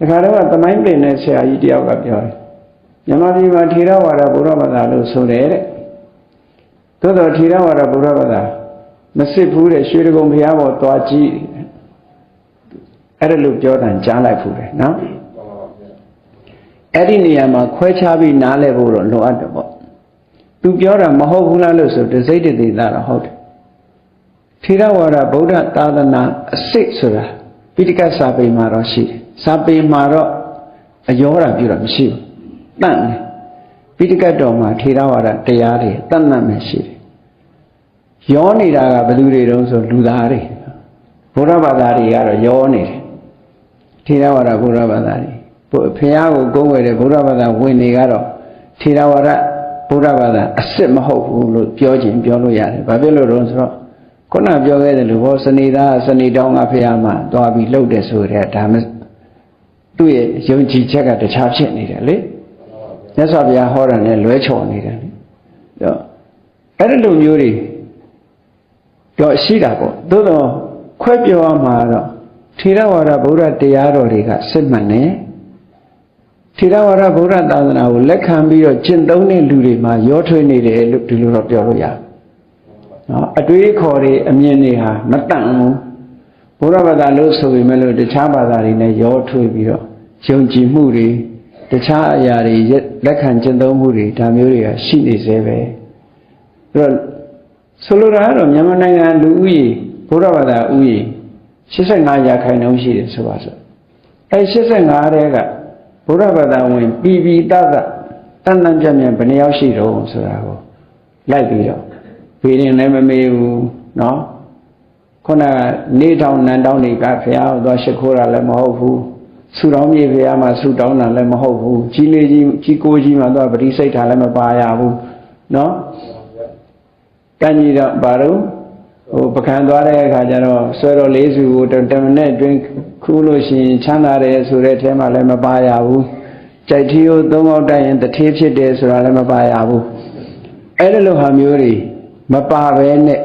တခါတော့သမိုင်းပင်တဲ့ဆရာကြီးတယောက်ကပြောတယ်မြန်မာပြည်မှာထေရဝါဒဗုဒ္ဓဘာသာလို့ဆိုတယ်တဲ့သို့တော်ထေရဝါဒဗုဒ္ဓဘာသာမစစ်ဘူးတဲ့ရွှေတကုံဘုရားပေါ်သွားကြည့်အဲ့ဒါလို့ပြောတာကြားလိုက်ဘူးတယ်နော်အဲ့ဒီနေရာမှာခွဲခြားပြီးနားလဲဖို့တော့လိုအပ်တယ်ပေါ့သူပြောတာမဟုတ်ဘူးလားလို့ဆိုတစိတ်တသေးတာတော့ဟုတ်တယ်ထေရဝါဒဗုဒ္ဓသာသနာအစစ်ဆိုတာပိဋကစာပေမှာတော့ရှိတယ် စာပေမှာတော့အယောတာပြုတာမရှိဘူးတန့်တယ်ပိဋကတော်မှာထေရဝါဒတရားတွေတန့်တန့်မှရှိတယ်ယောနေတာကဘယ်သူတွေတုံးဆိုလူသားတွေဘုရားဘာသာတွေကတော့ယောနေတယ်ထေရဝါဒဘုရားဘာသာတွေဖះကိုကုန်းဝယ်တဲ့ဘုရားဘာသာဝင်တွေကတော့ထေရဝါဒဘုရားဘာသာအစ်စ်မဟုတ်ဘူးလို့ပြောခြင်းပြောလို့ရတယ်ဘာဖြစ်လို့လဲဆိုတော့ခုနပြောခဲ့တယ်လို့ဘောစနေသားစနေတောင်းကဖះမှာသွားပြီးလှုပ်တယ်ဆိုတဲ့ဒါမှ သူ့ရဲ့ယုံကြည်ချက်ကတခြားဖြစ်နေတယ်လေမြတ်စွာဘုရားဟောတာနဲ့လွဲချော်နေတယ်လေတော့အဲ့ဒီလိုမျိုးတွေတော့ရှိတာပေါ့သို့တော့ခွဲပြောရမှာတော့ထေရဝါဒဗုဒ္ဓတရားတော်တွေကစစ်မှန်တယ်ထေရဝါဒဗုဒ္ဓသာသနာကိုလက်ခံပြီးတော့ကျင့်သုံးတဲ့လူတွေမှာရောထွေးနေတယ်လို့ဒီလိုတော့ပြောလို့ရတယ်နော်အတွေးခေါ်တွေအမြင်တွေဟာမတန့်ဘူးဘုရားဘာသာလို့ဆိုပေမဲ့လို့တခြားဘာသာတွေနဲ့ရောထွေးပြီးတော့ ယုံကြည်မှုတွေတခြားအရာတွေလက်ခံကျင့်သုံးမှုတွေဒါမျိုးတွေကရှိနေသေးပဲအဲ့တော့ဆိုလိုတာကတော့မြန်မာနိုင်ငံလူဦးရေဘုရားဘာသာဦးရေ85ရာခိုင်နှုန်းရှိတယ်ဆိုပါစို့အဲ85တဲကဘုရားဘာသာဝင်ပြည်ပြည်တတ်တတ်တန်တန်ပြတ်ပြတ်ဘယ်နှယောက်ရှိတော့ဆိုတာကိုလိုက်ပြီးတော့ဖေးရင်လည်းမမေးဘူးเนาะခုနကနေတောင်နန်တောင်တွေကဖះသွားရှိခိုးတာလည်းမဟုတ်ဘူး ဆူတောင်းမြေပြားမှာဆူတောင်းတာလည်းမဟုတ်ဘူးကြီးလေးကြီးကြီးကိုကြီးမှာတော့ပရိစိတ်ထားလည်းမပါရဘူးနော်ကံကြီးတော့ဘာလို့ဟိုပကံသွားတဲ့အခါကျတော့ဆွဲတော်လေးစုကိုတမနဲ့အတွင်းခူးလို့ရှိရင်ချမ်းသာတယ်ဆိုတဲ့အထဲမှာလည်းမပါရဘူးကြိုက်ထီးကိုသုံးောက်တိုက်ရင်တထေးဖြစ်တယ်ဆိုတာလည်းမပါရဘူးအဲ့ဒီလိုဟာမျိုးတွေမပါဘဲနဲ့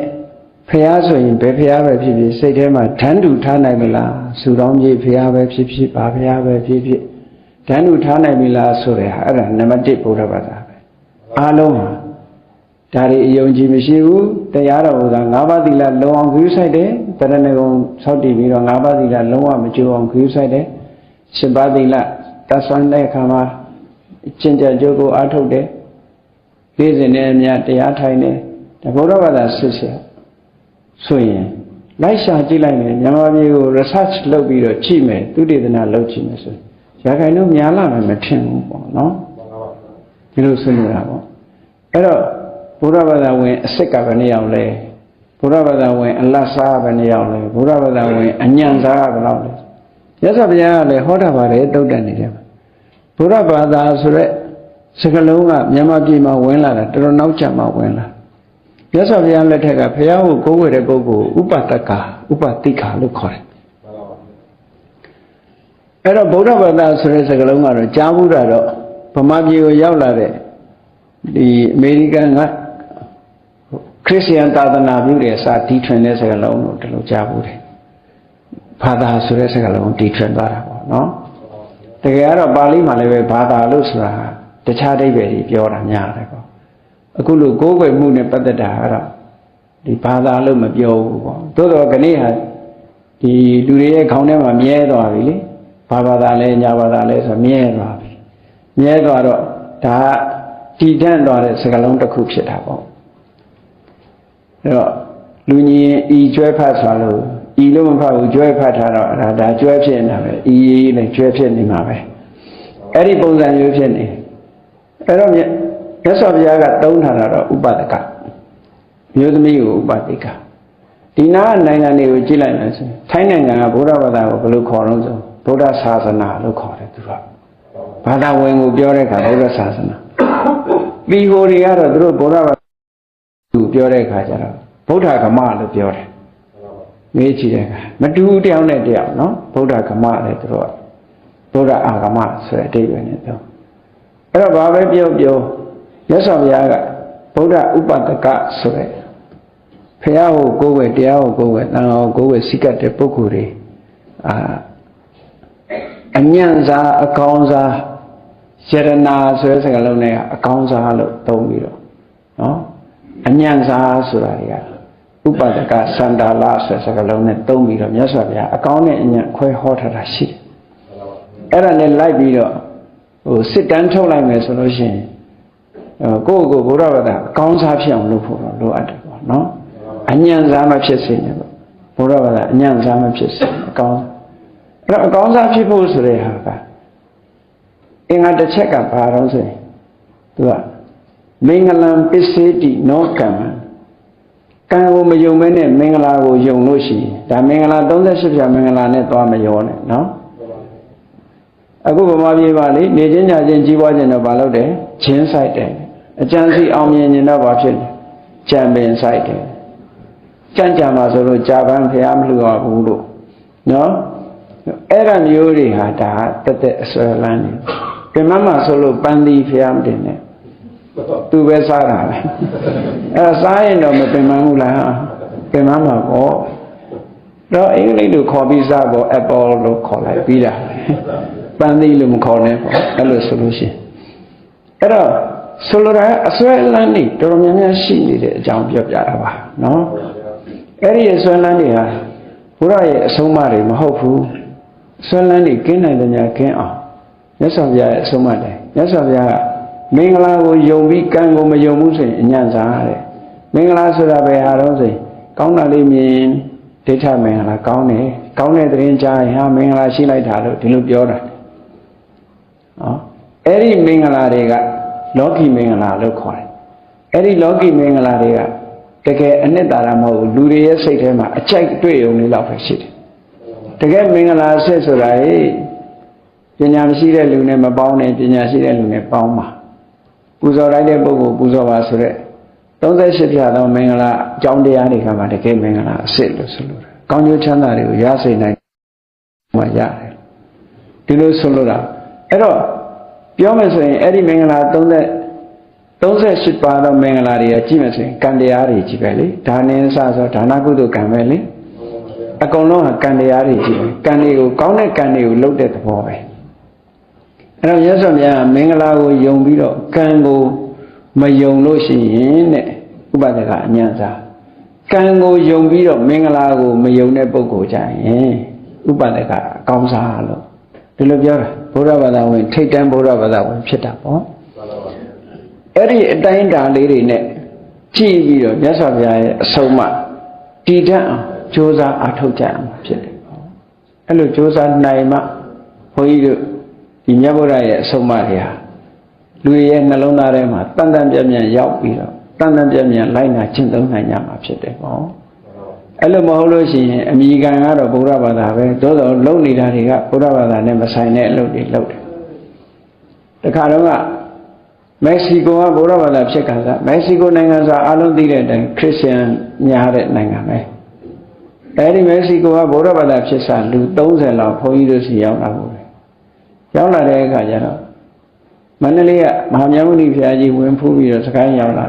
ဖះဆိုရင်ဘယ်ဖះပဲဖြစ်ဖြစ်စိတ်ထဲမှာဓာန်တူထားနိုင်မလားဆူတောင်းပြေဖះပဲဖြစ်ဖြစ်ပါဖះပဲဖြစ်ဖြစ်ဓာန်တူထားနိုင်ပြီလားဆိုတဲ့ဟာအဲ့ဒါနံပါတ်1ဘုရားဘာသာပဲအားလုံးဟာဒါတွေအယုံကြည်မရှိဘူးတရားတော်က၅ပါးသီလလုံအောင်ဂရုစိုက်တယ်တရဏဂုံဆောက်တည်ပြီးတော့၅ပါးသီလလုံးဝမကြိုးအောင်ဂရုစိုက်တယ်၈ပါးသီလတတ်ဆွမ်းတဲ့အခါမှာကျင့်ကြံကြိုးကိုအားထုတ်တယ်နေ့စဉ်နဲ့အများတရားထိုင်တယ်ဒါဘုရားဘာသာဆစ်ဆက် ဆိုရင်လိုက်ရှာကြည့်လိုက်မယ်မြန်မာပြည်ကို research လုပ်ပြီးတော့ကြည့်မယ်သုတေသနလုပ်ကြည့်မယ်ဆိုရင်ရာခိုင်နှုန်းများလာမယ်မထင်ဘူးပေါ့နော်ဒီလိုဆွေးနွေးတာပေါ့အဲ့တော့ဘုရားဘာသာဝင်အစ်စ်ကဘယ်နှယောက်လဲဘုရားဘာသာဝင်အလတ်စားဘယ်နှယောက်လဲဘုရားဘာသာဝင်အညံစားဘယ်လောက်လဲရသဗျာကလည်းဟောတာပါတယ်တုတ်တန်နေတယ်ဘုရားဘာသာဆိုရက်စကလုံးကမြန်မာပြည်မှာဝင်လာတာတော်တော်နောက်ကျမှဝင်လာ ရသဗျာလက်ထက်ကဘုရားကိုကိုးကွယ်တဲ့ပုဂ္ဂိုလ်ဥပတကဥပတိခလို့ခေါ်တယ်အဲ့တော့ဗုဒ္ဓဘာသာဆိုတဲ့စကားလုံးကတော့ကြားဘူးတာတော့ဗမာပြည်ကိုရောက်လာတဲ့ဒီအမေရိကန်ကခရစ်ယာန်သာသနာပြုတဲ့စာတီထွင်တဲ့စကားလုံးကိုဒီလိုကြားဘူးတယ်ဘာသာဆိုတဲ့စကားလုံးတီထွင်သွားတာပေါ့နော်တကယ်ကတော့ပါဠိမှာလည်းပဲဘာသာလို့ဆိုတာတခြားအဓိပ္ပာယ်ကြီးပြောတာများတယ်ပေါ့ အခုလိုကိုးကွယ်မှုနဲ့ပတ်သက်တာကတော့ဒီဘာသာလို့မပြောဘူးပေါ့သို့တော့ခဏဟာဒီလူတွေရဲ့ခေါင်းထဲမှာမြဲသွားပြီလေဘာဘာသာလဲညာဘာသာလဲဆိုမြဲသွားပြီမြဲသွားတော့ဒါကတည်တံ့သွားတဲ့စကလုံးတစ်ခုဖြစ်တာပေါ့အဲ့တော့လူညီရင်ဤကျွဲဖတ်ဆိုလို့ဤလို့မဖတ်ဘူးကျွဲဖတ်ထားတော့အဲ့ဒါဒါကျွဲဖြစ်နေတာပဲဤရေးနဲ့ကျွဲဖြစ်နေမှာပဲအဲ့ဒီပုံစံမျိုးဖြစ်နေအဲ့တော့ မြတ်စွာဘုရားကတုံးထားတာတော့ဥပဒကမျိုးသမီးကိုဥပတိကဒီနာနိုင်ငံတွေကိုကြည့်လိုက်မယ်ဆိုထိုင်းနိုင်ငံကဗုဒ္ဓဘာသာကိုဘယ်လိုခေါ်လို့ဆိုဗုဒ္ဓศาสนาလို့ခေါ်တယ်သူကဘာသာဝင်ကိုပြောတဲ့အခါဗုဒ္ဓศาสนาပြီးဟိုတွေကတော့သူတို့ဗုဒ္ဓဘာသာသူပြောတဲ့အခါကျတော့ဗုဒ္ဓဂမလို့ပြောတယ်မေးကြည့်တဲ့အခါမတူတယောက်နဲ့တယောက်နော်ဗုဒ္ဓဂမလည်းသူတို့ကဗုဒ္ဓအာဂမဆိုတဲ့အဓိပ္ပာယ်နဲ့ပြောအဲ့တော့ဘာပဲပြောပြော မြတ်စွာဘုရားကဗုဒ္ဓဥပဒကဆိုတဲ့ဖះကိုကိုယ်ဝယ်တရားကိုကိုယ်ဝယ်တန်ခါကိုကိုယ်ဝယ်စိကတ်တဲ့ပုဂ္ဂိုလ်တွေအာအညံ့စားအကောင်းစားယရနာဆိုတဲ့စကားလုံးနဲ့အကောင်းစားလို့သုံးပြီးတော့နော်အညံ့စားဆိုတာတွေကဥပဒကစန္ဒာလဆိုတဲ့စကားလုံးနဲ့သုံးပြီးတော့မြတ်စွာဘုရားအကောင်းနဲ့အညံ့ခွဲဟောထားတာရှိတယ်အဲ့ဒါနဲ့လိုက်ပြီးတော့ဟိုစစ်တမ်းထုတ်လိုက်မယ်ဆိုလို့ရှိရင် ကိုယ့်ကိုယ်ဘုရားဘာသာအကောင်းစားဖြစ်အောင်လုပ်ဖို့တော့လိုအပ်တယ်ပေါ့နော်အညံ့စားမဖြစ်စေနဲ့ပေါ့ဘုရားဘာသာအညံ့စားမဖြစ်စေအကောင်းအဲ့တော့အကောင်းစားဖြစ်ဖို့ဆိုတဲ့ဟာကအင်္ဂါတစ်ချက်ကဘာတော့ဆိုရင်သူကမင်္ဂလံပစ္စေတိနောကမ္မကံကိုမယုံမဲနဲ့မင်္ဂလာကိုယုံလို့ရှိရင်ဒါမင်္ဂလာ38ဖြာမင်္ဂလာနဲ့သွားမရောနဲ့နော်အခုဗမာပြည်ပါလေနေချင်းညချင်းကြီးပွားခြင်းတော့မလုပ်တယ်ချင်းဆိုင်တယ် အကျံစီအောင်မြင်ခြင်းတော့ဘာဖြစ်လဲကြံပင်ဆိုင်တယ်ကြံ့ကြံမှာဆိုလို့ကြာပန်းဖျားမလှူရဘူးလို့နော်အဲ့ဒါမျိုးတွေဟာဒါတက်တက်အစွဲလန်းနေပြင်မမှာဆိုလို့ပန်းသီးဖျားမတင်နဲ့သူပဲစားတာပဲအဲ့စားရင်တော့မပင်မဘူးလားပင်မမှာပေါ့တော့အင်္ဂလိပ်လိုခေါ်ပြီးစားပေါ့ apple လို့ခေါ်လိုက်ပြီးတာပန်းသီးလို့မခေါ်နဲ့ပေါ့အဲ့လိုဆိုလို့ရှိရင်အဲ့တော့ ဆိုလိုတာအစွဲလန်းနေတော်တော်များများရှိနေတဲ့အကြောင်းပြောပြတာပါနော်အဲ့ဒီအစွဲလန်းတွေဟာဘုရားရဲ့အဆုံးအမတွေမဟုတ်ဘူးဆွမ်းလန်းနေကင်းနိုင်တဲ့ညာကင်းအောင်မြတ်စွာဘုရားရဲ့အဆုံးအမတယ်မြတ်စွာဘုရားကမင်္ဂလာကိုယုံပြီးကံကိုမယုံဘူးဆိုရင်အညံ့စားတဲ့မင်္ဂလာဆိုတာဘယ်ဟာတော့ဆိုရင်ကောင်းတာလေးမြင်ဒိဋ္ဌမင်္ဂလာကောင်းတယ်ကောင်းတဲ့သတင်းကြားရင်ဟာမင်္ဂလာရှိလိုက်တာလို့ဒီလိုပြောတာနော်အဲ့ဒီမင်္ဂလာတွေက လောကီမင်္ဂလာလို့ခေါ်တယ်အဲ့ဒီလောကီမင်္ဂလာတွေကတကယ်အနှစ်သာရမဟုတ်ဘူးလူတွေရဲ့စိတ်ထဲမှာအကြိုက်တွေ့ုံလေးလောက်ပဲရှိတယ်တကယ်မင်္ဂလာဆက်ဆိုတာဟေ့ပညာမရှိတဲ့လူနဲ့မပေါင်းနဲ့ပညာရှိတဲ့လူနဲ့ပေါင်းပါပူဇော်လိုက်တဲ့ပုဂ္ဂိုလ်ပူဇော်ပါဆိုတဲ့38ပြသောမင်္ဂလာအကြောင်းတရားတွေကမှတကယ်မင်္ဂလာအစစ်လို့ဆိုလို့ကောင်းကျိုးချမ်းသာတွေကိုရစေနိုင်မှရတယ်ဒီလိုဆိုလို့တာအဲ့တော့ ပြောမယ်ဆိုရင်အဲ့ဒီမင်္ဂလာ30 38ပါးသောမင်္ဂလာတွေကကြည့်မယ်ဆိုရင်ကံတရားတွေကြီးပဲလေဒါနင်းစဆိုဒါနကုသိုလ်ကံပဲလေအကုန်လုံးကကံတရားတွေကြီးပဲကံတွေကိုကောင်းတဲ့ကံတွေကိုလုပ်တဲ့သဘောပဲအဲ့တော့ရသော်များမင်္ဂလာကိုယုံပြီးတော့ကံကိုမယုံလို့ရှိရင်တဲ့ဥပဒကအညံ့စားကံကိုယုံပြီးတော့မင်္ဂလာကိုမယုံတဲ့ပုဂ္ဂိုလ်ကြရင်ဥပဒကအကောင်းစားလို့ ဒီလိုပြောတာဘုရားဘာသာဝင် ထိတ်တန်းဘုရားဘာသာဝင်ဖြစ်တာပေါ့အဲ့ဒီအတိုင်းတာလေးတွေနဲ့ကြည့်ပြီးတော့မြတ်စွာဘုရားရဲ့အဆုံးအမတည်တတ်အောင်ကြိုးစားအားထုတ်ကြရမှာဖြစ်တယ်။အဲ့လိုကြိုးစားနိုင်မှဘုန်းကြီးတို့ဒီမြတ်ဗုဒ္ဓရဲ့အဆုံးအမတွေဟာလူရဲ့နှလုံးသားထဲမှာတန်တန်ပြည့်ပြည့်ရောက်ပြီးတော့တန်တန်ပြည့်ပြည့်လိုက်နာကျင့်သုံးနိုင်ကြမှာဖြစ်တယ်ပေါ့။ အဲ့လိုမဟုတ်လို့ရှိရင်အမိခံကတော့ဗုဒ္ဓဘာသာပဲသို့တော်လုံနေတာတွေကဗုဒ္ဓဘာသာနဲ့မဆိုင်တဲ့အလုပ်တွေလုပ်တယ်။တခါတော့ကမက္ကဆီကိုကဗုဒ္ဓဘာသာဖြစ်ခါစားမက္ကဆီကိုနိုင်ငံဆိုအားလုံးသိတဲ့အတိုင်းခရစ်ယာန်များတဲ့နိုင်ငံပဲ။အဲဒီမက္ကဆီကိုကဗုဒ္ဓဘာသာဖြစ်စားလူ30လောက်ဘုန်းကြီးတို့စီရောက်လာဘူးရောက်လာတဲ့အခါကျတော့မန္တလေးကမဟာမြတ်မုနီဘုရားကြီးဝင်ဖူးပြီးတော့စကိုင်းရောက်လာ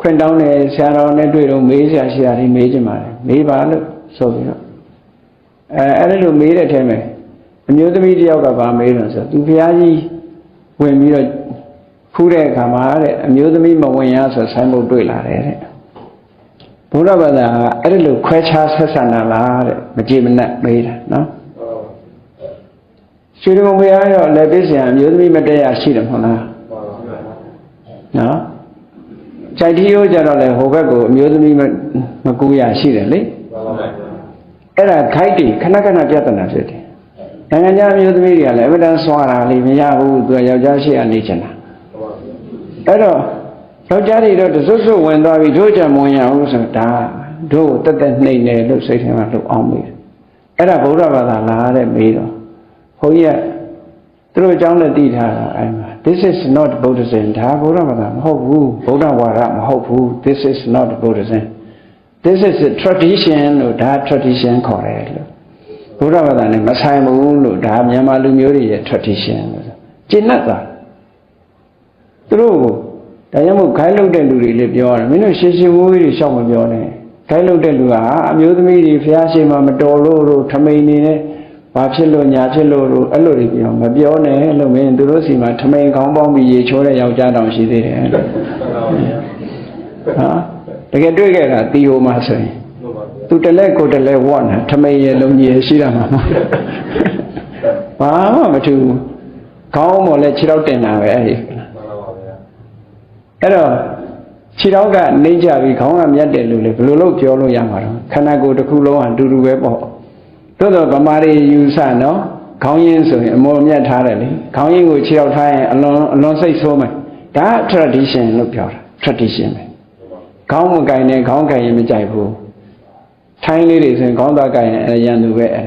ခွင့်တောင်းတယ်ဆရာတော်နဲ့တွေ့တော့မေးဆရာရှိတာဒီမေးကြပါလေမေးပါလို့ဆိုပြီးတော့အဲအဲ့လိုမေးတဲ့ထဲမှာအမျိုးသမီးတယောက်ကဗာမေးတော့ဆိုသူဘုရားကြီးဝင်ပြီးတော့ဖူးတဲ့အခါမှာတဲ့အမျိုးသမီးမဝင်ရဆိုဆိုင်းဖို့တွေ့လာတယ်တဲ့ဘုရားဘာသာကအဲ့ဒီလိုခွဲခြားဆက်ဆံတာလားတဲ့မကြည်မနှက်မေးတာနော်ရွှေတုံဘုရားရောလည်းပြည့်စံအမျိုးသမီးမတရားရှိတယ်မဟုတ်လားနော် ခြိုက်တီးရိုးကြတော့လေဟိုဘက်ကိုအမျိုးသမီးမကူရရှိတယ်လေအဲ့ဒါခိုက်တီခဏခဏပြဿနာဖြစ်တယ်နိုင်ငံခြားအမျိုးသမီးတွေကလည်းအမတန်ဆွာတာလေမရဘူးသူကယောက်ျားရှိအနေချင်တာအဲ့တော့ယောက်ျားတွေတော့တစွတ်စွတ်ဝင်သွားပြီတို့ကြမဝင်ရဘူးဆိုတာတို့တက်တက်နှိမ့်တယ်လို့စိတ်ထဲမှာလို့အောင်မေးတယ်အဲ့ဒါဗုဒ္ဓဘာသာလားတဲ့မေးတော့ဘုန်းကြီးကသူတို့အကြောင်းလည်းသိထားတာအဲ့မှာ this is not buddhism ဒါဗုဒ္ဓဘာသာမဟုတ်ဘူးဗုဒ္ဓဝါဒမဟုတ်ဘူး this is not buddhism this is a tradition လို့ဒါ tradition ခေါ်တယ်လို့ဘုရားဘာသာနဲ့မဆိုင်ဘူးလို့ဒါမြန်မာလူမျိုးတွေရဲ့ tradition လို့ကျင့်တတ်တာသူတို့ဒါကြောင့်မို့ခိုင်းလုပ်တဲ့လူတွေလည်းပြောတယ်မင်းတို့ရှင်းရှင်းဝေးဝေးတွေရှောက်မပြောနဲ့ခိုင်းလုပ်တဲ့လူကအမျိုးသမီးတွေဖះရှိမှမတော်လို့တို့ထမိန်နေနဲ့ ဘာဖြစ်လို့ညာဖြစ်လို့လို့အဲ့လိုတွေပြောမပြောနဲ့လို့မင်းသူတို့စီမှာထမိန်ကောင်းပေါင်းပြီးရေချိုးတဲ့ယောက်ျားတောင်ရှိသေးတယ်ဟာတကယ်တွေ့ခဲ့တာတီယိုမှာဆိုရင်သူတလဲကိုတလဲဝတ်နေထမိန်ရဲ့လုံးကြီးရှိတာမှာဘာမှမထူဘူးခေါင်းပေါ်လဲခြေထောက်တင်တာပဲအဲ့ဒီအဲ့တော့ခြေထောက်ကနေကြပြီးခေါင်းကမြတ်တယ်လို့လေဘယ်လိုလုပ်ပြောလို့ရမှာတော့ခန္ဓာကိုယ်တစ်ခုလုံးဟာအတူတူပဲပေါ့ သို့တော့ဗမာတွေယူဆနော်ခေါင်းရင်းဆိုရင်အမော်မြတ်ထားတယ်လေခေါင်းရင်းကိုခြေထောက်ထားရင်အလွန်အလွန်စိတ်ဆိုးမယ်ဒါ tradition လို့ပြောတာ tradition ပဲခေါင်းမကင်နဲ့ခေါင်းကင်ရင်မကြိုက်ဘူးထိုင်းလေးတွေဆိုရင်ခေါင်းသားကင်နဲ့အဲရန်သူပဲအဲ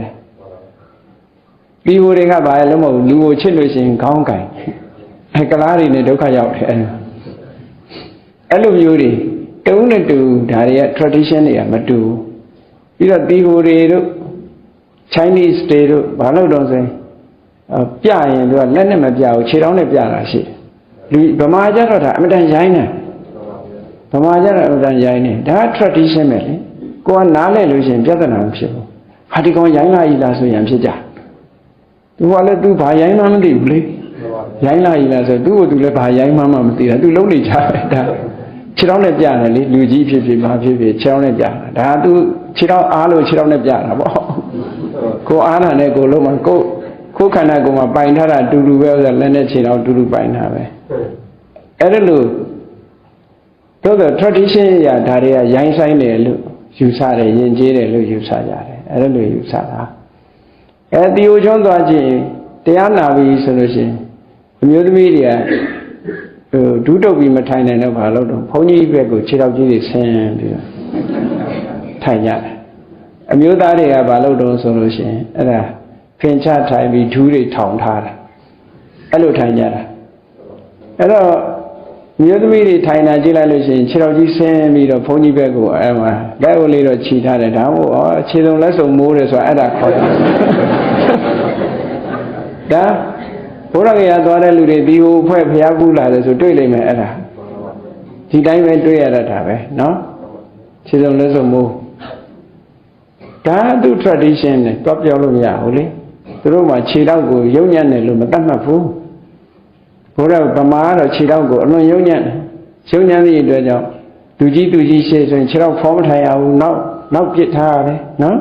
ဒီဟိုတွေကဘာလဲလို့မဟုတ်လူကိုချစ်လို့ရှိရင်ခေါင်းကင်အဲကလားတွေနဲ့ဒုက္ခရောက်တယ်အဲအဲ့လိုမျိုးတွေတုံးနဲ့တူဒါတွေက tradition တွေကမတူပြီးတော့ဒီဟိုတွေတို့ Chinese တွေတို့ဘာလို့တော့ဆိုရင်ပြရင်သူကလက်နဲ့မပြဘူးခြေထောက်နဲ့ပြတာရှိတယ်လူဗမာကျတော့ဒါအမတန်ရိုင်းတယ်ဗမာကျတော့အမတန်ရိုင်းနေဒါက tradition ပဲလေကိုကနားလဲလို့ရှိရင်ပြဿနာမဖြစ်ဘူးဟာဒီကောင်ရိုင်းလာကြီးလားဆိုရင်ဖြစ်ကြသူကလည်းသူဘာရိုင်းမှမသိဘူးလေရိုင်းလာကြီးလားဆိုသူ့ကိုသူလည်းဘာရိုင်းမှမမသိတာသူလုံးနေကြတယ်ဒါခြေထောက်နဲ့ပြတယ်လေလူကြီးဖြစ်ဖြစ်ဘာဖြစ်ဖြစ်ခြေထောက်နဲ့ပြတာဒါကသူခြေထောက်အားလို့ခြေထောက်နဲ့ပြတာပေါ့ ကိုအားနာနဲ့ကိုလုံးမကိုကိုခန္ဓာကိုယ်မှာပိုင်ထားတာတူတူပဲဆိုလက်နဲ့ခြေထောက်တူတူပိုင်တာပဲအဲ့ဒါလို့တော့ tradition ရဒါတွေကရိုင်းဆိုင်တယ်လို့ယူဆတယ်ယဉ်ကျေးတယ်လို့ယူဆကြတယ်အဲ့ဒါလို့ယူဆတာအဲတီယိုချွန်းသွားကြည့်တရားနာပြီဆိုလို့ရှိရင်အမျိုးသမီးတွေကဟိုဒုတုတ်ပြီးမထိုင်နိုင်တော့ဘာလို့တော့ဘုန်းကြီးဘက်ကိုခြေထောက်ကြီးတွေဆင်းပြီးတော့ထိုင်ကြတယ် အမျိုးသားတွေကဘာလို့တော့ဆိုလို့ရှိရင်အဲ့ဒါဖင်ချထိုင်ပြီးဒူးတွေထောင်ထားတာအဲ့လိုထိုင်ကြတာအဲ့တော့မြို့သမီးတွေထိုင်တာကြည့်လိုက်လို့ရှိရင်ခြေတော်ကြီးဆင်းပြီးတော့ဘုန်းကြီးဘက်ကိုအဲမှာလက်အိုလေးတော့ခြိထားတယ်ဒါမို့ဩခြေစုံလက်စုံမိုးတယ်ဆိုတာအဲ့ဒါခေါ်တာဒါဘုရားကရသွားတဲ့လူတွေဒီဟိုဖွဲ့ဖျားကူးလာတယ်ဆိုတွေ့လိမ့်မယ်အဲ့ဒါဒီတိုင်းပဲတွေ့ရတတ်တာပဲเนาะခြေစုံလက်စုံမိုး ဒါသူ tradition နဲ့တွက်ပြောလို့မရဘူးလေသူတို့မှခြေတော့ကိုယုံညံ့တယ်လို့မတတ်မှတ်ဘူးဘုရားဗမာကတော့ခြေတော့ကိုအလွန်ယုံညံ့တယ်ယုံညံ့သည့်အတွက်ကြောင့်သူကြီးသူကြီးရှေ့ဆိုရင်ခြေတော့ဖောမထိုင်ရဘူးနောက်နောက်ပြစ်ထားရတယ်နော်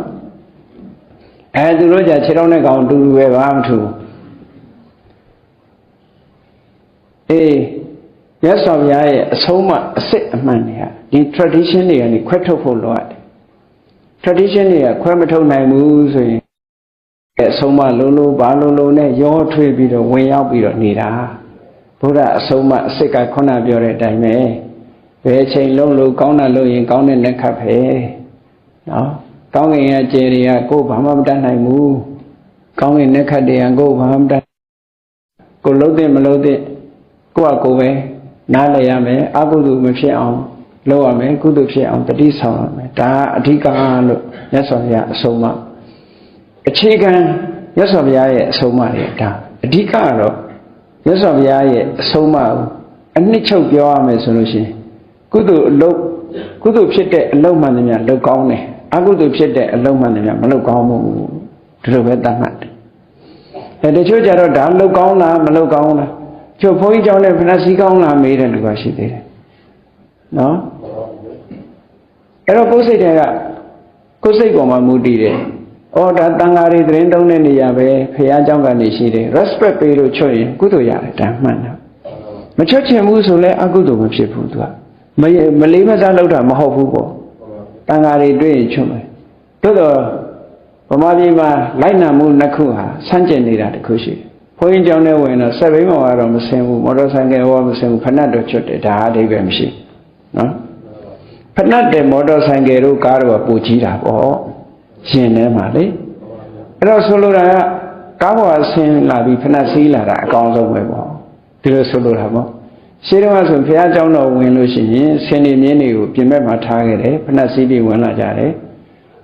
အဲသူတို့じゃခြေတော့နဲ့ကောင်တူတူပဲဘာမှမထူအေးမြတ်စွာဘုရားရဲ့အဆုံးအမအစစ်အမှန်တွေကဒီ tradition တွေကနေခွဲထုတ်ဖို့လိုအပ်တယ် tradition တွေကခွဲမထုတ်နိုင်ဘူးဆိုရင်အဆုံးမလုံးလုံးဘာလုံးလုံးနဲ့ရောထွေးပြီးတော့ဝင်ရောက်ပြီးတော့နေတာဘုရားအဆုံးမအစစ်ကခုနပြောတဲ့အတိုင်းပဲဘယ်ချိန်လုံးလို့ကောင်းတာလို့ရင်ကောင်းတဲ့လက်ခတ်ပဲနော်ကောင်းငင်ရဲ့ကျေတွေကကိုယ်ဘာမှမတတ်နိုင်ဘူးကောင်းငင်လက်ခတ်တွေကကိုယ်ဘာမှမတတ်ကိုလုံးတဲ့မလုံးတဲ့ကိုယ့်အကိုယ်ပဲနားလည်ရမယ်အကုသိုလ်မဖြစ်အောင် လုပ်ရမယ်ကုသိုလ်ဖြစ်အောင်တတိဆောင်ရမယ်ဒါအဓိကလို့မြတ်စွာဘုရားအဆုံးအမအခြေခံမြတ်စွာဘုရားရဲ့အဆုံးအမတွေဒါအဓိကတော့မြတ်စွာဘုရားရဲ့အဆုံးအမကိုအနှစ်ချုပ်ပြောရမယ်ဆိုလို့ရှိရင်ကုသိုလ်အလုပ်ကုသိုလ်ဖြစ်တဲ့အလုပ်မှန်တယ်များလုပ်ကောင်းတယ်အကုသိုလ်ဖြစ်တဲ့အလုပ်မှန်တယ်များမလုပ်ကောင်းဘူးဒီလိုပဲတတ်မှတ်တယ်အဲတချို့ကြတော့ဒါလုပ်ကောင်းလားမလုပ်ကောင်းလားကျုပ်ဘုန်းကြီးကျောင်းနဲ့ဖဏစီကောင်းလားမေးတယ်လူကရှိသေးတယ် နော်အဲ့တော့ကိုယ်စိတ်တွေကကိုယ်စိတ်ပေါ်မှာမူတည်တယ်။အော်ဒါတန်ဃာတွေသတင်းသုံးတဲ့နေရာပဲဖះเจ้าကနေရှိတယ် respect ပေးလို့ချွတ်ရင်ကုသိုလ်ရတယ်ဒါမှန်တာ။မချွတ်ချင်ဘူးဆိုလဲအကုသိုလ်မဖြစ်ဘူးသူကမမလေးမစားလောက်တာမဟုတ်ဘူးပေါ့။တန်ဃာတွေတွေ့ရင်ချွတ်မယ်။သို့တော့ဗမာပြည်မှာလိုက်နာမှုနှစ်ခုဟာဆန့်ကျင်နေတာတစ်ခုရှိတယ်။ဘုန်းကြီးကျောင်းထဲဝင်တော့ဆက်ဘိန်းမော်ကတော့မဆင်ဘူးမော်တော်ဆိုင်ကယ်ဟောမဆင်ဘူးဖဏတ်တော့ချွတ်တယ်ဒါအဓိပ္ပာယ်မရှိဘူး နော်။ဖဏတ်တဲ့မော်တော်ဆိုင်ကယ်တို့ကားတော့ပူကြီးတာပေါ့ရှင်ထဲမှာလေအဲ့တော့ဆိုလိုတာကကားပေါ်အဆင်းလာပြီးဖဏတ်စီးလာတာအကောင်းဆုံးပဲပေါ့ဒီလိုဆိုလိုတာပေါ့ရှင်းတော့ဆိုဘုရားကျောင်းတော်ဝင်လို့ရှိရင်ဆင်းနေမြင်းတွေကိုပြင်မဲ့မှာထားခဲ့တယ်ဖဏတ်စီးပြီးဝင်လာကြတယ်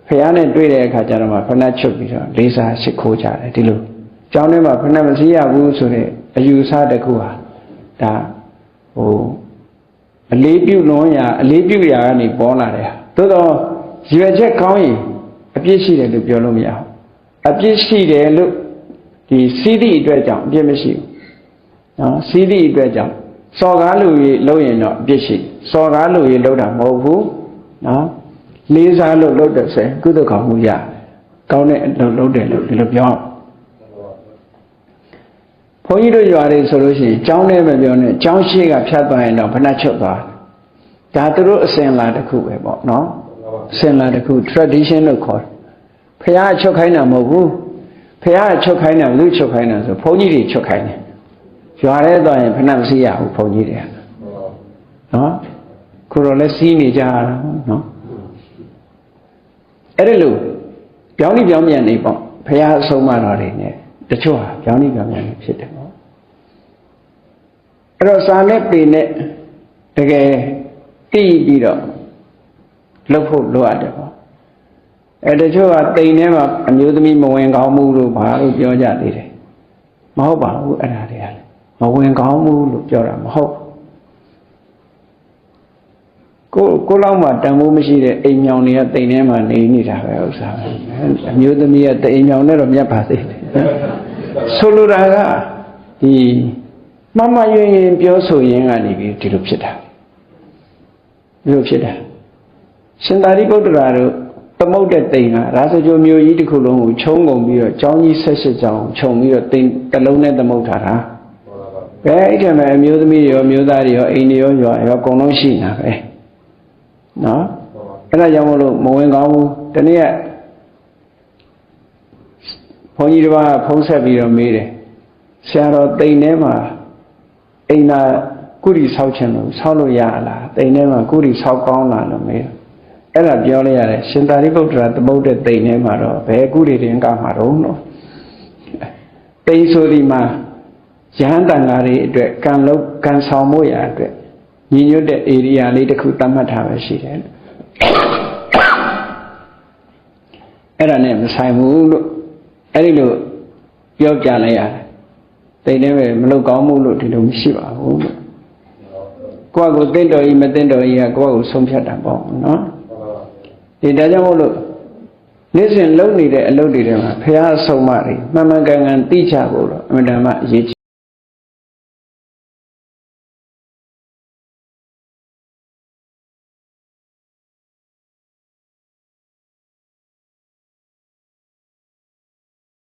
ဘုရားနဲ့တွေ့တဲ့အခါကျတော့မှဖဏတ်ချွတ်ပြီးတော့လေးစားရှိခိုးကြတယ်ဒီလိုကျောင်းထဲမှာဖဏတ်မစီးရဘူးဆိုတဲ့အယူဆတစ်ခုဟာဒါဟို အလေးပြုလွန်ရာအလေးပြုရာကနေပေါ်လာတယ်သို့တော့ရွယ်ချက်ကောင်းရင်အပြည့်ရှိတယ်လို့ပြောလို့မရဘူးအပြစ်ရှိတယ်လို့ဒီစီးသည့်အတွက်ကြောင့်အပြစ်မရှိဘူးနော်စီးသည့်အတွက်ကြောင့်စော်ကားလူကြီးလုံးရင်တော့အပြစ်ရှိစော်ကားလူကြီးလုံးတာမဟုတ်ဘူးနော်လေးစားလို့လုံးတဲ့ဆိုရင်ကုသကောင်မှုရကောင်းတဲ့အလုပ်လုပ်တယ်လို့ဒီလိုပြော ဘုန်းကြီးတို့ရွာတွေဆိုလို့ရှိရင်ကျောင်းထဲမပြောနဲ့ကျောင်းရှိကဖြတ်သွားရင်တော့ဖဏချုပ်သွားဒါသူတို့အစဉ်လာတစ်ခုပဲပေါ့နော်အစဉ်လာတစ်ခု tradition လို့ခေါ်တယ်ဖះချုပ်ခိုင်းတာမဟုတ်ဘူးဖះချုပ်ခိုင်းတာလူချုပ်ခိုင်းတာဆိုဘုန်းကြီးတွေချုပ်ခိုင်းတယ်ရွာထဲသွားရင်ဖဏမစီရဘူးဘုန်းကြီးတွေကနော်ခုတော့လဲစီးနေကြရတာနော်အဲ့ဒါလို့ပြောင်းလိပြောင်းပြန်နေပေါ့ဖះအဆုံးမတော်တွေနဲ့ တချို့ဟာပြောင်းလိပြောင်းပြန်နေဖြစ်တယ်ပေါ့အဲ့တော့စာနဲ့ပေနဲ့တကယ်သိပြီးတော့လှုပ်ဖို့လိုအပ်တယ်ပေါ့အဲတချို့ကတိမ်ထဲမှာအမျိုးသမီးမဝင်ကောင်းမှုလို့ဘာလို့ပြောကြသေးတယ်မဟုတ်ပါဘူးအဲ့ဒါတွေကလည်းမဝင်ကောင်းမှုလို့ပြောတာမဟုတ် ကိုကိုလောက်မှတန်ဖိုးမရှိတဲ့အိမ်မြောင်တွေကတိမ်ထဲမှာနေနေတာပဲဥစ္စာပဲအမျိုးသမီးကတိမ်မြောင်နဲ့တော့မြတ်ပါသေးတယ်ဆိုလိုတာကဒီမမယွင်ရင်ပြောဆိုရင်းကနေပြီးဒီလိုဖြစ်တာဒီလိုဖြစ်တာရှင်သာရိပုတ္တရာတို့သမုတ်တဲ့တိမ်ကရာဇဂိုမျိုးကြီးတစ်ခုလုံးကိုခြုံငုံပြီးတော့ကျောင်းကြီးဆက်ရှစ်ကျောင်းခြုံပြီးတော့တိမ်တစ်လုံးနဲ့သမုတ်ထားတာဘယ်အဲ့ဒီမှာအမျိုးသမီးတွေရောအမျိုးသားတွေရောအိမ်တွေရောရွာရောအကုန်လုံးရှိနေတာပဲ နော်အဲ့ဒါကြောင့်မလို့မဝင်ကောင်းဘူးတနေ့ကဘုန်းကြီးတစ်ပါးဖုံးဆက်ပြီးတော့မေးတယ်ဆရာတော်တိမ်ထဲမှာအိမ်သာကုရီဆောက်ခြင်းလို့ဆောက်လို့ရလားတိမ်ထဲမှာကုရီဆောက်ကောင်းလားလို့မေးတယ်အဲ့ဒါပြောလိုက်ရတယ်ရှင်သာရိပုတ္တရာသမုတ်တဲ့တိမ်ထဲမှာတော့ဘယ်ကုရီတင်ကမှာတော့နော်တိမ်ဆိုဒီမှာရဟန်းတန်ဃာတွေအတွက်ကံလုံးကံဆောင်မှုရာအတွက် ညီညွတ်တဲ့ area လေးတစ်ခုသတ်မှတ်ထားပဲရှိတယ်အဲ့ဒါနဲ့မဆိုင်ဘူးလို့အဲ့ဒီလိုပြောပြလိုက်ရတယ်တိမ်ထဲပဲမလုပ်ကောင်းမှုလို့ဒီလိုမရှိပါဘူးလို့ကိုယ့်အကိုတင့်တော်ကြီးမတင့်တော်ကြီးကကိုယ့်အကိုဆုံးဖြတ်တာပေါ့နော်ဒီဒါကြောင့်မို့လို့နေ့စဉ်လုပ်နေတဲ့အလုပ်တွေထဲမှာဖះအဆုံးမတွေမှန်မှန်ကန်ကန်သိချဖို့တော့အမှန်တမ်းအရေးကြီး